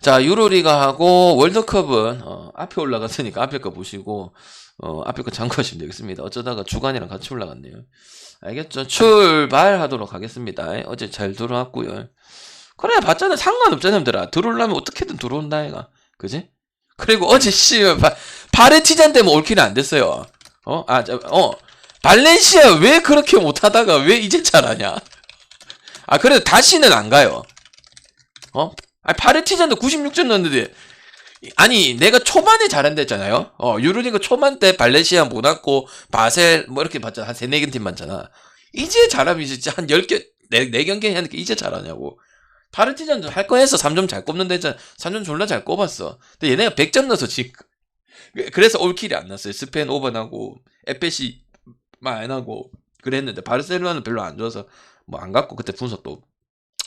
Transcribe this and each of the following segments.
자, 유로리가 하고 월드컵은 어, 앞에 올라갔으니까 앞에 거 보시고 어, 앞에 거 참고하시면 되겠습니다. 어쩌다가 주간이랑 같이 올라갔네요. 알겠죠? 출발하도록 하겠습니다. 어제 잘 들어왔고요. 그래 봤잖아 상관없잖아 형들아 들어오려면 어떻게든 들어온다 얘가 그지? 그리고 어제 씨 바, 바레티잔 때문에 올킬이 안 됐어요. 어? 아, 저, 어. 발렌시아 왜 그렇게 못하다가 왜 이제 잘하냐? 아, 그래도 다시는 안 가요. 어? 아, 바레티잔도 96점 넣었는데, 아니, 내가 초반에 잘한다 했잖아요? 어, 유로니가 초반 때 발렌시아, 모나코, 바셀, 뭐 이렇게 봤잖아. 한 3, 4개 팀 많잖아. 이제 잘하면 이제 한 10개, 4, 4경기 하니까 이제 잘하냐고. 바르티잔도 할거 했어. 3점 잘 꼽는다 했잖아. 3점 졸라 잘 꼽았어. 근데 얘네가 100점 넣어서 지금. 그래서 올킬이 안 났어요. 스페인 오버나고, 에페시 많이 나고, 그랬는데, 바르셀로나는 별로 안 좋아서, 뭐안 갖고, 그때 분석도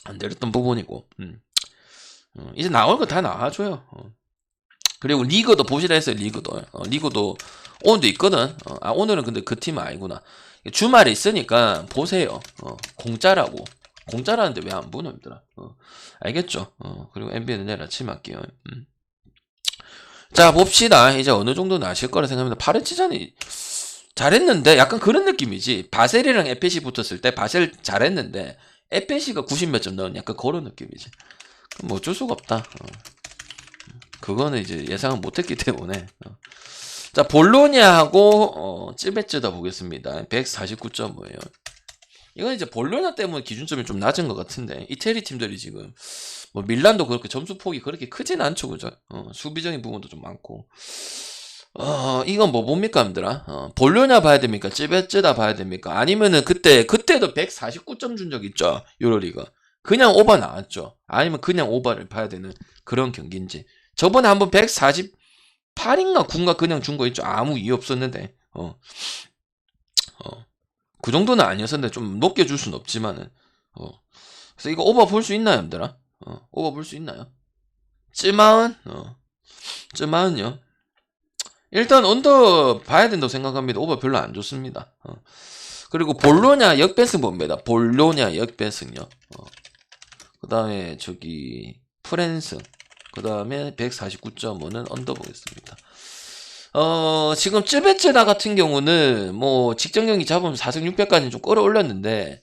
안 내렸던 부분이고, 음. 어, 이제 나올 거 다 나와줘요. 어. 그리고 리그도 보시라 했어요, 리그도. 어, 리그도 오늘도 있거든. 어, 아, 오늘은 근데 그 팀은 아니구나. 주말에 있으니까 보세요. 어, 공짜라고. 공짜라는데 왜 안 보노, 얘들아? 어, 알겠죠? 어, 그리고 NBA는 내일 아침 할게요. 음. 자, 봅시다. 이제 어느 정도는 아실 거라 생각합니다. 파르치잔이 잘했는데, 약간 그런 느낌이지. 바셀이랑 에페시 붙었을 때, 바셀 잘했는데, 에페시가 90 몇 점 넣은 약간 그런 느낌이지. 뭐 어쩔 수가 없다. 어. 그거는 이제 예상을 못했기 때문에. 어. 자, 볼로냐하고, 어, 찌베찌다 보겠습니다. 149.5에요. 이건 이제 볼로냐 때문에 기준점이 좀 낮은 것 같은데 이태리 팀들이 지금 뭐 밀란도 그렇게 점수 폭이 그렇게 크진 않죠 그죠 어, 수비적인 부분도 좀 많고 어 이건 뭐 뭡니까 님들아 어, 볼로냐 봐야 됩니까 찌베찌다 봐야 됩니까 아니면은 그때 그때도 149점 준 적 있죠 유로리가 그냥 오버 나왔죠 아니면 그냥 오버를 봐야 되는 그런 경기인지 저번에 한번 148인가 9인가 그냥 준 거 있죠 아무 이유 없었는데 어 어. 그 정도는 아니었었는데 좀 높게 줄 수는 없지만은 어. 그래서 이거 오버 볼 수 있나요, 여러분들아? 어, 오버 볼 수 있나요? 찌마은 어. 찌마은요. 일단 언더 봐야 된다고 생각합니다. 오버 별로 안 좋습니다. 어. 그리고 볼로냐 역배승 봅니다. 볼로냐 역배승요. 어. 그 다음에 저기 프랜스 그 다음에 149.5는 언더 보겠습니다. 어, 지금 쯔베쯔나 같은 경우는 뭐 직전 경기 잡으면 4승 6패까지 좀 끌어올렸는데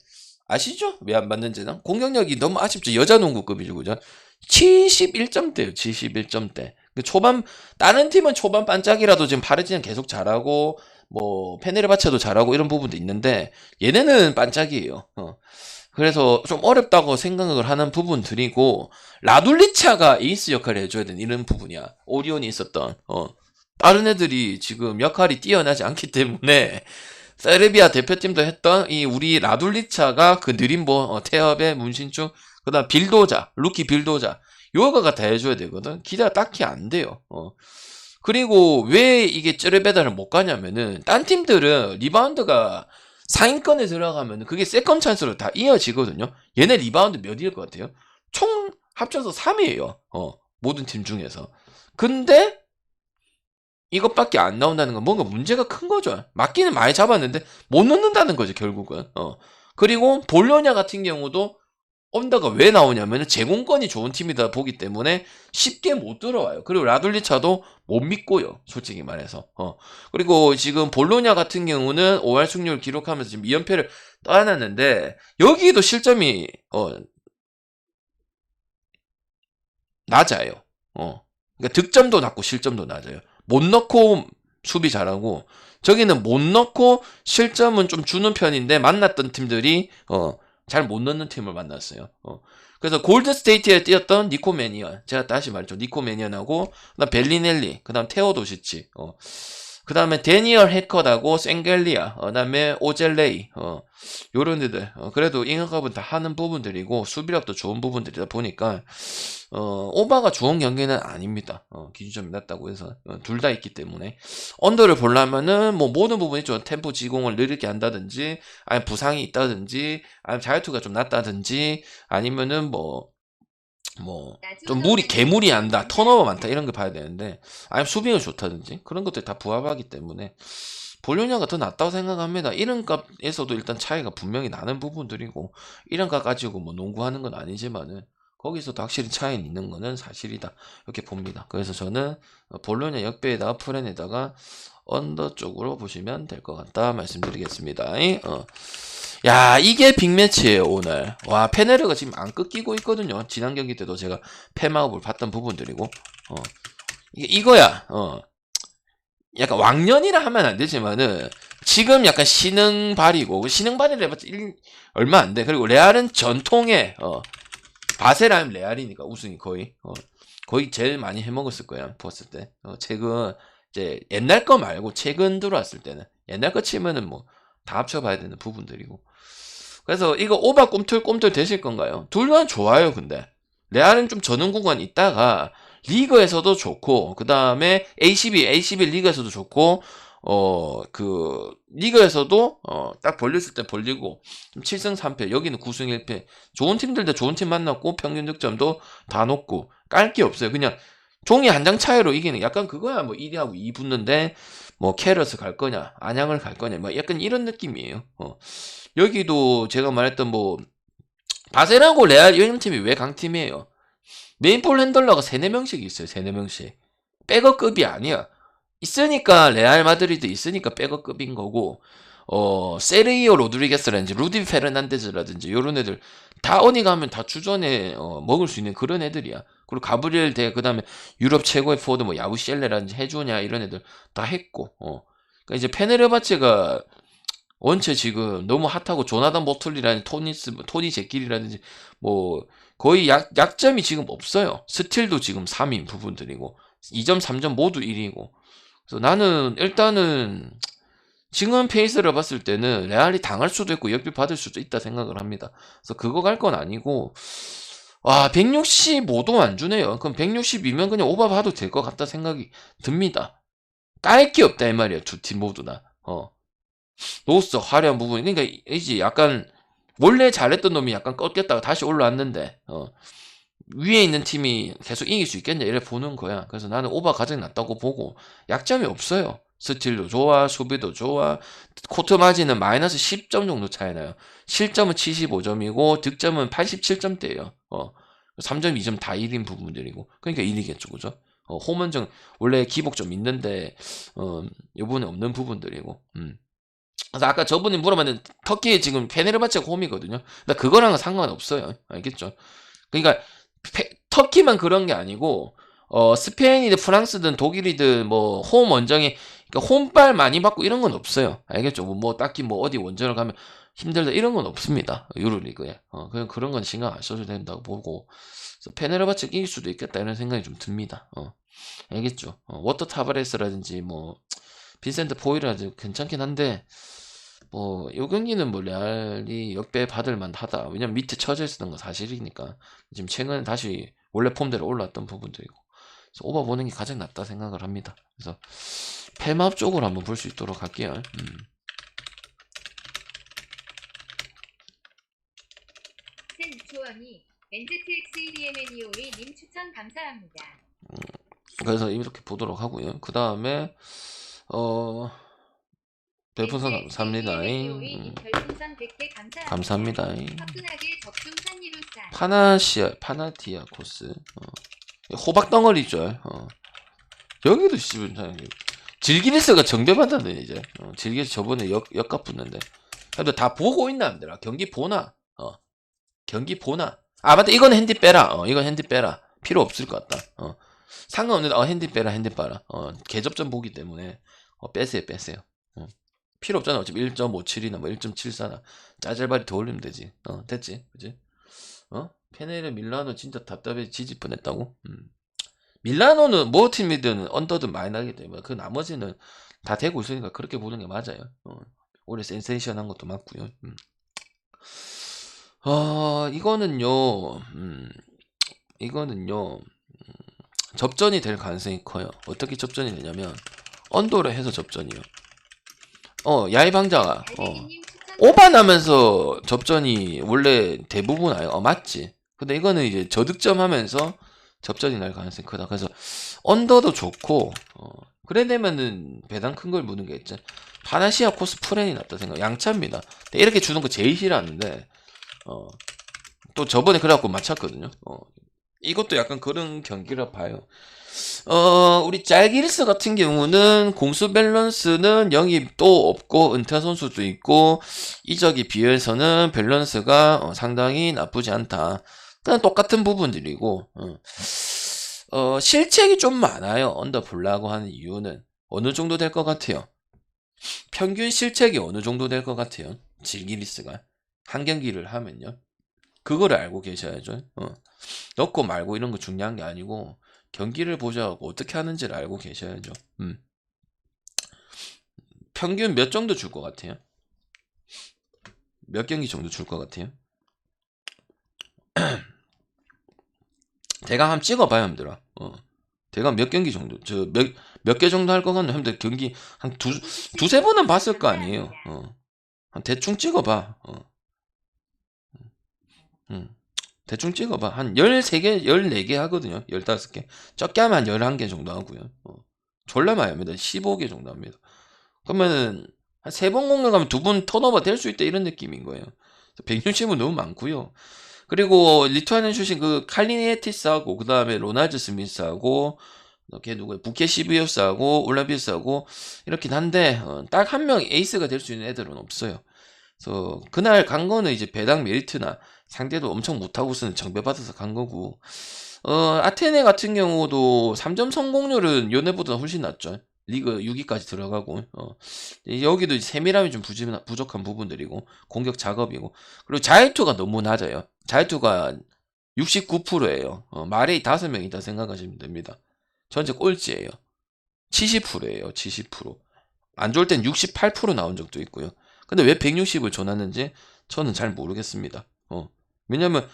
아시죠? 왜 안 맞는지는? 공격력이 너무 아쉽죠. 여자 농구급이죠. 그죠? 71점대요. 71점대. 그 초반 다른 팀은 초반 반짝이라도 지금 파르지는 계속 잘하고 뭐 페네르바체도 잘하고 이런 부분도 있는데 얘네는 반짝이에요. 어. 그래서 좀 어렵다고 생각을 하는 부분들이고 라둘리차가 에이스 역할을 해줘야 되는 이런 부분이야. 오리온이 있었던 어. 다른 애들이 지금 역할이 뛰어나지 않기 때문에 세르비아 대표팀도 했던 이 우리 라둘리차가 그 느림보 어, 태엽의 문신충 그다음 빌도자 루키 빌도자 요거가 다 해줘야 되거든 기대가 딱히 안 돼요 어. 그리고 왜 이게 쩌르베다를 못 가냐면은 딴 팀들은 리바운드가 상위권에 들어가면 그게 세컨 찬스로 다 이어지거든요 얘네 리바운드 몇일 것 같아요 총 합쳐서 3위에요 어, 모든 팀 중에서 근데 이것밖에 안 나온다는 건 뭔가 문제가 큰 거죠. 맞기는 많이 잡았는데 못 넣는다는 거죠, 결국은. 어. 그리고 볼로냐 같은 경우도 언더가 왜 나오냐면 제공권이 좋은 팀이다 보기 때문에 쉽게 못 들어와요. 그리고 라둘리차도 못 믿고요. 솔직히 말해서. 어. 그리고 지금 볼로냐 같은 경우는 5할 승률 기록하면서 지금 2연패를 떠안았는데 여기도 실점이 어 낮아요. 어. 그러니까 득점도 낮고 실점도 낮아요. 못 넣고 수비 잘하고 저기는 못 넣고 실점은 좀 주는 편인데 만났던 팀들이 어, 잘 못 넣는 팀을 만났어요. 어. 그래서 골드 스테이트에 뛰었던 니코 매니언 제가 다시 말했죠. 니코 매니언하고 그다음 벨리넬리 그다음 테오 도시치 어. 그 다음에 데니얼 해커하고 생겔리아 어, 그 다음에 오젤레이 어. 요런 애들 어, 그래도 잉어컵은 다 하는 부분들이고 수비력도 좋은 부분들이다 보니까 어, 오바가 좋은 경기는 아닙니다. 어, 기준점이 낮다고 해서 어, 둘 다 있기 때문에 언더를 보려면은 뭐 모든 부분이 좀 템포 지공을 느리게 한다든지 아니면 부상이 있다든지 아니면 자유투가 좀 낮다든지 아니면은 뭐 뭐 좀 물이 개물이 안다 턴오버 많다 이런 거 봐야 되는데 아니면 수비가 좋다든지 그런 것들이 다 부합하기 때문에 볼륨냐가 더 낫다고 생각합니다. 이런 값에서도 일단 차이가 분명히 나는 부분들이고 이런 값 가지고 뭐 농구하는 건 아니지만은 거기서도 확실히 차이 있는 거는 사실이다. 이렇게 봅니다. 그래서 저는 어, 볼로냐 역배에다가 프렌에다가 언더 쪽으로 보시면 될 것 같다 말씀드리겠습니다. 어. 야 이게 빅매치예요 오늘. 와 페네르가 지금 안 꺾이고 있거든요. 지난 경기 때도 제가 패마업을 봤던 부분들이고 어. 이게 이거야. 어. 약간 왕년이라 하면 안 되지만은 지금 약간 신흥 발이고 신흥 발이라 해봤자 일- 얼마 안 돼. 그리고 레알은 전통의 어, 바세라면 레알이니까 우승이 거의 어, 거의 제일 많이 해먹었을 거야 봤을 때. 어, 최근 이제 옛날 거 말고 최근 들어왔을 때는 옛날 거 치면은 뭐 다 합쳐봐야 되는 부분들이고. 그래서 이거 오바 꿈틀꿈틀 되실 건가요? 둘 다 좋아요 근데. 레알은 좀 전능 구간 있다가 리그에서도 좋고 그 다음에 A12 A11 리그에서도 좋고 어 그 리그에서도 어 딱 벌렸을 때 벌리고 좀 7승 3패 여기는 9승 1패. 좋은 팀들도 좋은 팀 만났고 평균 득점도 다 높고 깔 게 없어요. 그냥 종이 한 장 차이로 이기는 약간 그거야. 뭐 1위하고 2 붙는데 뭐 캐럿을 갈 거냐 안양을 갈 거냐 뭐 약간 이런 느낌이에요. 어. 여기도 제가 말했던 뭐 바세라고 레알 이런 팀이 왜 강팀이에요. 메인볼 핸들러가 3, 4명씩 있어요 3, 4명씩. 백업급이 아니야. 있으니까 레알 마드리드 있으니까 백업급인 거고 어 세르이오 로드리게스라든지 루디 페르난데즈라든지 이런 애들 다 어디 가면 다 주전에 어, 먹을 수 있는 그런 애들이야. 그리고 가브리엘 대 그 다음에 유럽 최고의 포워드 뭐 야우시엘레라든지 해주냐 이런 애들 다 했고 어. 그러니까 이제 페네르바체가 원체 지금 너무 핫하고 조나단 보틀리라든지 토니스 토니 제킬이라든지 뭐 거의 약, 약점이 지금 없어요. 스틸도 지금 3인 부분들이고 2점 3점 모두 1위고 그래서 나는 일단은 지금 페이스를 봤을 때는 레알이 당할 수도 있고 역비 받을 수도 있다 생각을 합니다. 그래서 그거 갈 건 아니고 와 165도 안 주네요. 그럼 162면 그냥 오바 봐도 될 것 같다 생각이 듭니다. 깔 게 없다 이 말이야 두팀 모두 다. 어 노스 화려한 부분 그러니까 이제 약간 원래 잘했던 놈이 약간 꺾였다가 다시 올라왔는데 어 위에 있는 팀이 계속 이길 수 있겠냐 이래 보는 거야. 그래서 나는 오바 가장 낫다고 보고 약점이 없어요. 스틸도 좋아, 수비도 좋아. 코트 마진은 마이너스 10점 정도 차이 나요. 실점은 75점이고 득점은 87점대예요. 어. 3점, 2점 다 1인 부분들이고. 그러니까 1이겠죠. 그죠? 어, 홈은정 원래 기복 좀 있는데 어, 요번에 없는 부분들이고. 음. 그래서 아까 저분이 물어봤는데 터키에 지금 페네르바체가 홈이거든요. 근데 그거랑은 상관없어요. 알겠죠? 그러니까 페- 터키만 그런 게 아니고 어, 스페인이든 프랑스든 독일이든 뭐 홈 원정에 그러니까 홈발 많이 받고 이런 건 없어요. 알겠죠? 뭐, 뭐 딱히 뭐 어디 원정을 가면 힘들다 이런 건 없습니다. 유로리그에. 어, 그냥 그런 건 신경 안 써도 된다고 보고 페네르바체 이길 수도 있겠다 이런 생각이 좀 듭니다. 어, 알겠죠? 어, 워터 타바레스라든지 뭐 빈센트 포이라든지 괜찮긴 한데 뭐, 요 경기는 뭐, 레알이 역배 받을 만하다. 왜냐면 밑에 처져 있었던 건 사실이니까. 지금 최근에 다시 원래 폼대로 올라왔던 부분들이고. 그래서 오버 보는 게 가장 낫다 생각을 합니다. 그래서, 폐마업 쪽으로 한번 볼 수 있도록 할게요. 음. 센 조원이 NZXEDMNEO의 님 추천 감사합니다. 그래서 이렇게 보도록 하고요. 그 다음에, 어, 별풍선 감사합니다. 음, 님 별풍선 100개 감사합니다. 파나시아, 파나티아 코스. 어. 호박 덩어리죠. 어. 여기도 씨발 참, 질기리스가 정배받았네 이제. 어, 질기리스 저번에 역 역값 붙는데. 근데 다 보고 있나 안들아 경기 보나. 어. 경기 보나. 아 맞다 이건 핸디 빼라. 어 이건 핸디 빼라. 필요 없을 것 같다. 어. 상관없는데 어 핸디 빼라 핸디 빼라. 어 개접점 보기 때문에 어 빼세요 빼세요. 어. 필요 없잖아. 어차피 1.57이나 뭐 1.74나 짜잘바리 더 올리면 되지. 어 됐지. 그지? 어? 페네르 밀라노 진짜 답답해 지질 뻔했다고? 음. 밀라노는 뭐 팀이든 언더든 많이 나기 때문에 그 나머지는 다 되고 있으니까 그렇게 보는 게 맞아요. 어. 올해 센세이션한 것도 맞고요. 음. 어, 이거는요. 음. 이거는요. 음, 접전이 될 가능성이 커요. 어떻게 접전이 되냐면 언더를 해서 접전이요. 어, 야이방자가 어. 나면서 접전이 원래 대부분 아예 어, 맞지. 근데 이거는 이제 저득점 하면서 접전이 날 가능성이 크다. 그래서 언더도 좋고, 어, 그래 되면은 배당 큰 걸 무는 게 있지. 파나시아 코스 프렌이 낫다 생각. 양차입니다. 이렇게 주는 거 제일 싫어하는데, 어, 또 저번에 그래갖고 맞췄거든요. 어, 이것도 약간 그런 경기라 봐요. 어, 우리 짤기리스 같은 경우는 공수 밸런스는 영입도 없고 은퇴 선수도 있고 이적에 비해서는 밸런스가 어, 상당히 나쁘지 않다. 그냥 똑같은 부분들이고 어. 어, 실책이 좀 많아요. 언더풀라고 하는 이유는 어느 정도 될 것 같아요. 평균 실책이 어느 정도 될 것 같아요. 질기리스가 한 경기를 하면요. 그거를 알고 계셔야죠. 어. 넣고 말고 이런 거 중요한 게 아니고 경기를 보자고 어떻게 하는지를 알고 계셔야죠. 음. 평균 몇 정도 줄 것 같아요? 몇 경기 정도 줄 것 같아요? 대강 한번 찍어봐요, 형들아. 어. 대강 몇 경기 정도, 저, 몇, 몇 개 정도 할 것 같나? 형들 경기 한 두, 두세 번은 봤을 거 아니에요. 어. 한 대충 찍어봐. 어. 음. 대충 찍어봐. 한 13개, 14개 하거든요. 15개. 적게 하면 한 11개 정도 하고요. 어. 졸라 많이 합니다. 15개 정도 합니다. 그러면은, 한세번 공격하면 두번 턴오버 될 수 있다 이런 느낌인 거예요. 160은 너무 많고요. 그리고 리투아니아 출신 그 칼리니에티스하고 그 다음에 로날드 스미스하고 걔 누구야 부케 시비우스하고 올라비우스하고 이렇긴 한데 어, 딱한 명 에이스가 될 수 있는 애들은 없어요. 그래서 그날 간 거는 이제 배당 메리트나 상대도 엄청 못하고 쓰는 정배받아서 간 거고 어 아테네 같은 경우도 3점 성공률은 요네보다 훨씬 낮죠. 리그 6위까지 들어가고 어. 여기도 세밀함이 좀 부지, 부족한 부분들이고 공격 작업이고 그리고 자유투가 너무 낮아요. 자유투가 69%예요. 어, 말에 5명 있다 생각하시면 됩니다. 전체 꼴찌예요. 70%예요. 70%. 안 좋을 땐 68% 나온 적도 있고요. 근데 왜 160을 줘놨는지 저는 잘 모르겠습니다. 어. 왜냐면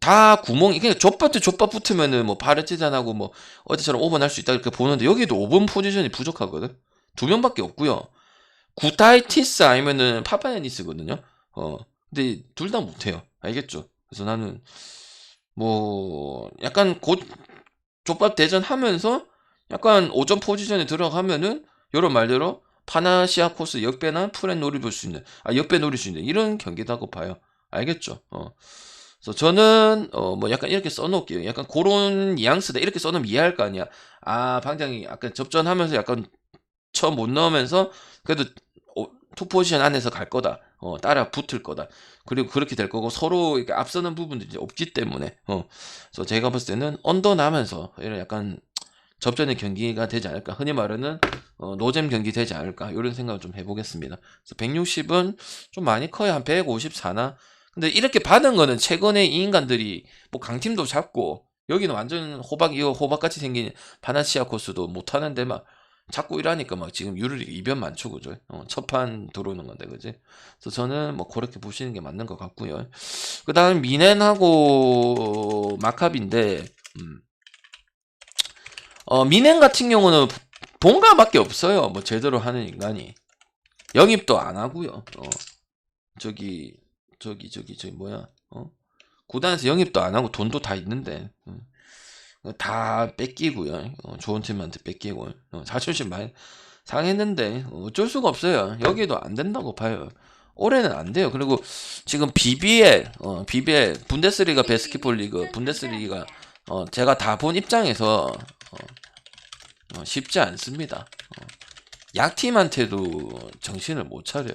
다 구멍이 그냥 족밥도 족밥 붙으면은 뭐 바르티잔하고 뭐 어디처럼 5번 할 수 있다 이렇게 보는데 여기도 5번 포지션이 부족하거든. 두 명밖에 없고요. 구타이티스 아니면은 파파야니스거든요. 어. 근데 둘 다 못해요. 알겠죠? 그래서 나는 뭐 약간 곧 족밥 대전 하면서 약간 5점 포지션에 들어가면은 여러 말대로 파나시아 코스 역배나 프렌 노릴 수 있는 아 역배 노릴 수 있는 이런 경기다고 봐요. 알겠죠? 어. 그래서 저는 어 뭐 약간 이렇게 써놓을게요. 약간 그런 뉘앙스다 이렇게 써놓으면 이해할 거 아니야. 아 방장이 약간 접전하면서 약간 처음 못 넣으면서 그래도 어, 투 포지션 안에서 갈 거다. 어 따라 붙을 거다. 그리고 그렇게 될 거고 서로 이렇게 앞서는 부분들이 없기 때문에 어 그래서 제가 봤을 때는 언더 나면서 이런 약간 접전의 경기가 되지 않을까. 흔히 말하는 어, 노잼 경기 되지 않을까. 이런 생각을 좀 해보겠습니다. 그래서 160은 좀 많이 커요. 한 154나. 근데 이렇게 받은 거는 최근에 이 인간들이 뭐 강팀도 잡고 여기는 완전 호박 이거 호박같이 생긴 바나시아 코스도 못 하는데 막 자꾸 이러니까 막 지금 유르리 이변 많죠 그죠? 어, 첫판 들어오는 건데 그지? 그래서 저는 뭐 그렇게 보시는 게 맞는 것 같고요. 그 다음 미넨하고 마캅인데 음. 어 미넨 같은 경우는 본가밖에 없어요. 뭐 제대로 하는 인간이. 영입도 안 하고요. 어 저기 저기 저기 저기 뭐야 어? 구단에서 영입도 안 하고 돈도 다 있는데 음. 다 뺏기고요. 어, 좋은 팀한테 뺏기고. 어, 자존심 많이 상했는데 어, 어쩔 수가 없어요. 여기도 안 된다고 봐요. 올해는 안 돼요. 그리고 지금 BBL 어, BBL 분데스리가 베스킷볼 리그 분데스리가 어, 제가 다 본 입장에서 어, 어, 쉽지 않습니다. 어, 약팀한테도 정신을 못 차려요.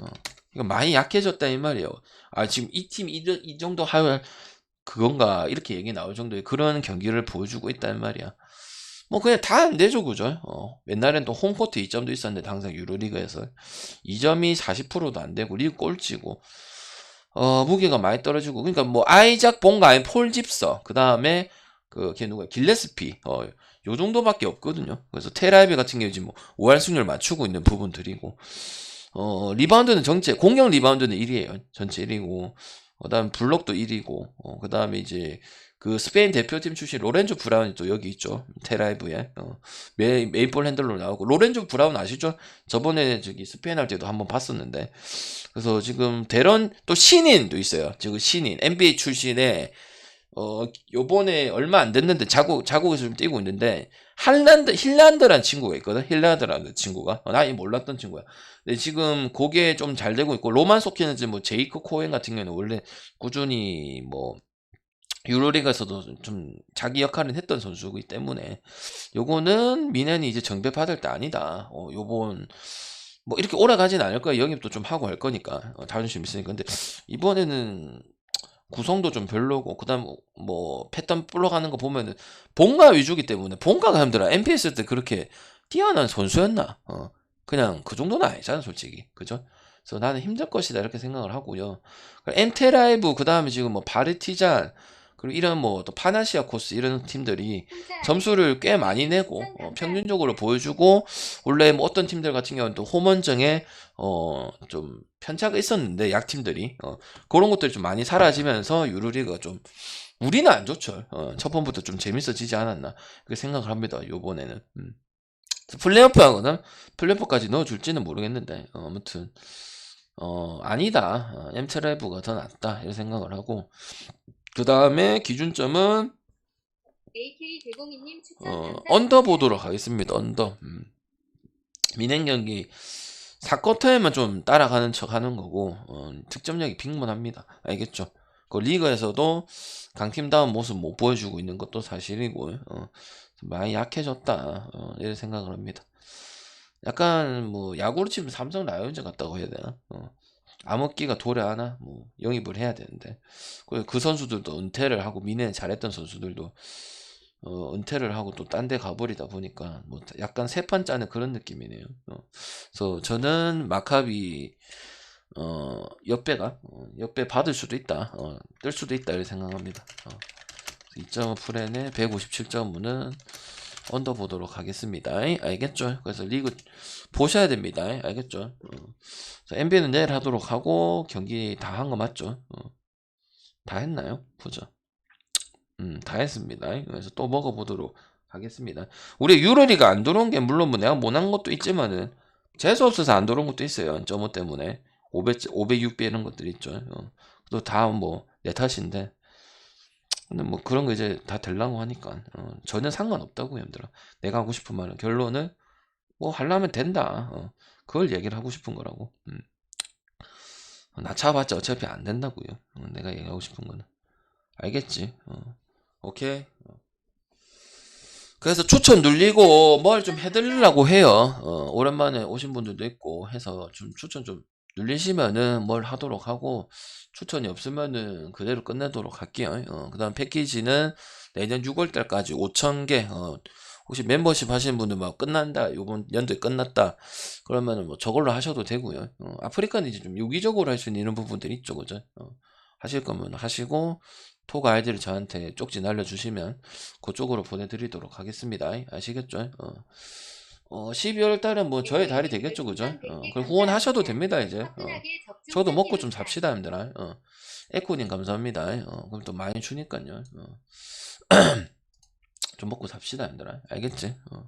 어. 이거 많이 약해졌다 이 말이에요. 아 지금 이 팀이 정도 할 그건가 이렇게 얘기 나올 정도의 그런 경기를 보여주고 있다는 말이야. 뭐 그냥 다 안 되죠 그죠? 어, 옛날엔 또 홈코트 2점도 있었는데 항상 유로리그에서 2점이 40%도 안 되고 리그 꼴찌고 어 무게가 많이 떨어지고 그러니까 뭐 아이작 본가 아니 폴 집서 그 다음에 그걔 누구야 길레스피 어 요 정도밖에 없거든요. 그래서 테라이비 같은 경우 지금 뭐 5할 승률 맞추고 있는 부분들이고 어, 리바운드는 전체, 공격 리바운드는 1위에요. 전체 1위고, 그 다음 블록도 1위고, 어, 그 다음에 이제, 그 스페인 대표팀 출신 로렌조 브라운이 또 여기 있죠. 테라이브에. 어, 메, 메인볼 핸들로 나오고. 로렌조 브라운 아시죠? 저번에 저기 스페인 할 때도 한번 봤었는데. 그래서 지금 대런, 또 신인도 있어요. 지금 신인. NBA 출신의, 어, 요번에 얼마 안 됐는데 자국, 자국에서 좀 뛰고 있는데, 할란드, 힐란드라는 친구가 있거든? 힐란드라는 친구가. 어, 나이 몰랐던 친구야. 근데 지금 그게 좀 잘 되고 있고, 로만 소키는 뭐 제이크 코엔 같은 경우는 원래 꾸준히 뭐, 유로리그에서도 좀 자기 역할은 했던 선수이기 때문에, 요거는 미넨이 이제 정배 받을 때 아니다. 어, 요번, 뭐 이렇게 오래 가진 않을 거야. 영입도 좀 하고 할 거니까. 어, 자존심 있으니까. 근데 이번에는 구성도 좀 별로고 그다음 뭐 패턴 불러가는 거 보면은 본가 위주기 때문에 본가가 힘들어. NPS 때 그렇게 뛰어난 선수였나? 어. 그냥 그 정도는 아니잖아, 솔직히. 그죠? 그래서 나는 힘들 것이다 이렇게 생각을 하고요. 엔테라이브 그 다음에 지금 뭐 바르티잔 그리고 이런 뭐 또 파나시아 코스 이런 팀들이 점수를 꽤 많이 내고 어, 평균적으로 보여주고 원래 뭐 어떤 팀들 같은 경우는 또 홈원정에 어 좀 편차가 있었는데 약 팀들이 어 그런 것들이 좀 많이 사라지면서 유로리가 좀 우리는 안 좋죠. 어, 첫 번부터 좀 재밌어지지 않았나 그렇게 생각을 합니다. 요번에는 음. 플레이오프 하거나 플레이오프까지 넣어줄지는 모르겠는데 어, 아무튼 어 아니다 어, 엠트라이브가 더 낫다 이런 생각을 하고 그 다음에 기준점은 AK 대공이님 추천 어. 언더 보도록 하겠습니다. 언더. 음. 민행 경기 4쿼터에만 좀 따라가는 척 하는 거고 어, 득점력이 빈곤합니다. 알겠죠? 그 리그에서도 강팀다운 모습 못 보여주고 있는 것도 사실이고 어, 많이 약해졌다 어, 이런 생각을 합니다. 약간 뭐 야구로 치면 삼성 라이온즈 같다고 해야 되나? 어. 암흑기가 도래하나 뭐 영입을 해야 되는데 그, 그 선수들도 은퇴를 하고 미네 잘했던 선수들도 어, 은퇴를 하고 또 딴 데 가버리다 보니까 뭐 약간 세판 짜는 그런 느낌이네요. 어. 그래서 저는 마카비 어, 역배가 어, 역배 받을 수도 있다, 어, 뜰 수도 있다 이렇게 생각합니다. 어. 2.5 프렌의 157.5는 언더 보도록 하겠습니다. 알겠죠? 그래서 리그 보셔야 됩니다. 알겠죠? 어. NBA는 내일 하도록 하고 경기 다 한 거 맞죠? 어. 다 했나요? 보자. 음, 다 했습니다. 그래서 또 먹어보도록 하겠습니다. 우리 유로리가 안 들어온 게 물론 뭐 내가 못한 것도 있지만은 재수 없어서 안 들어온 것도 있어요. 점호 때문에 500, 500, 600 이런 것들 있죠. 어. 또다 뭐 내 탓인데 근데 뭐 그런 거 이제 다 되려고 하니까 어, 전혀 상관없다고 얘들아. 내가 하고 싶은 말은 결론은 뭐 하려면 된다. 어, 그걸 얘기를 하고 싶은 거라고. 음. 어, 낮춰봤자 어차피 안 된다고요. 어, 내가 얘기하고 싶은 거는 알겠지. 어. 오케이. 어. 그래서 추천 눌리고 뭘 좀 해드리려고 해요. 어, 오랜만에 오신 분들도 있고 해서 좀 추천 좀 눌리시면은 뭘 하도록 하고 추천이 없으면은 그대로 끝내도록 할게요. 어, 그 다음 패키지는 내년 6월달까지 5,000개, 어, 혹시 멤버십 하시는 분들 막 끝난다, 요번 연도에 끝났다, 그러면은 뭐 저걸로 하셔도 되고요. 어, 아프리카는 이제 좀 유기적으로 할 수 있는 이런 부분들이 있죠, 그죠? 어, 하실 거면 하시고, 톡 아이디를 저한테 쪽지 날려주시면 그쪽으로 보내드리도록 하겠습니다. 아시겠죠? 어. 어, 12월 달은 뭐 저의 달이 되겠죠, 그죠? 어, 그 후원하셔도 됩니다, 이제. 어. 저도 먹고 좀 삽시다, 힘들아. 어. 에코님 감사합니다. 어, 그럼 또 많이 주니까요. 어. 좀 먹고 삽시다, 힘들아. 알겠지? 어.